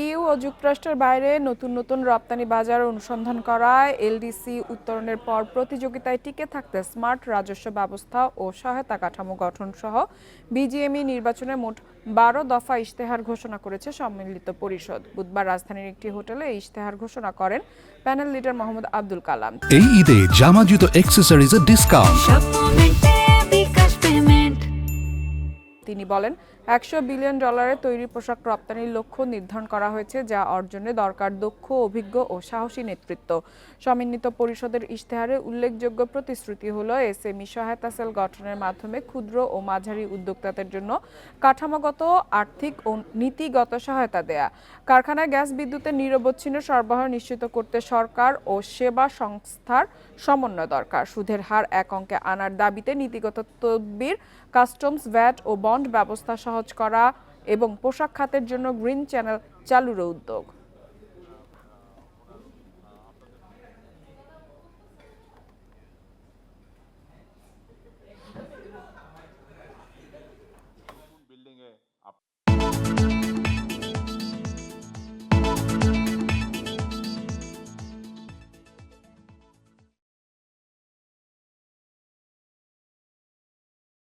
You ও যুক্তরাষ্ট্রের বাইরে নতুন নতুন রপ্তানি বাজার অনুসন্ধান করায় এলডিসি উত্তরণের পর প্রতিযোগিতায় টিকে থাকতে স্মার্ট রাজস্ব ব্যবস্থা ও সহায়তা কাঠামো গঠন সহ বিজিএমই নির্বাচনে মোট বারো দফা ইশতেহার ঘোষণা করেছে সম্মিলিত পরিষদ। বুধবার রাজধানীর একটি হোটেলে ইশতেহার ঘোষণা করেন প্যানেল লিডার মোহাম্মদ আব্দুল কালাম। এই ঈদে জামা জুতো অ্যাক্সেসরিজের ডিসকাউন্ট তিনি বলেন, একশো বিলিয়ন ডলারের তৈরি পোশাক রপ্তানির লক্ষ্য নির্ধারণ করা হয়েছে, যা অর্জনে দরকার, দক্ষ, অভিজ্ঞ ও সাহসী নেতৃত্ব। সমন্বিত পরিষদের ইশতেহারে উল্লেখযোগ্য প্রতিশ্রুতি হল এসএমই সহায়তা সেল গঠনের মাধ্যমে ক্ষুদ্র ও মাঝারি উদ্যোক্তাদের জন্য কাঠামোগত, আর্থিক ও নীতিগত সহায়তা দেয়া। কারখানায় গ্যাস বিদ্যুতের নিরবচ্ছিন্ন সরবরাহ নিশ্চিত করতে সরকার ও সেবা সংস্থার সমন্বয় দরকার। সুদের হার এক অঙ্কে আনার দাবিতে নীতিগত তদবির, কাস্টমস, ভ্যাট ও বন্ড ব্যবস্থা সহজ করা এবং পোশাক খাতের জন্য গ্রিন চ্যানেল চালুর উদ্যোগ।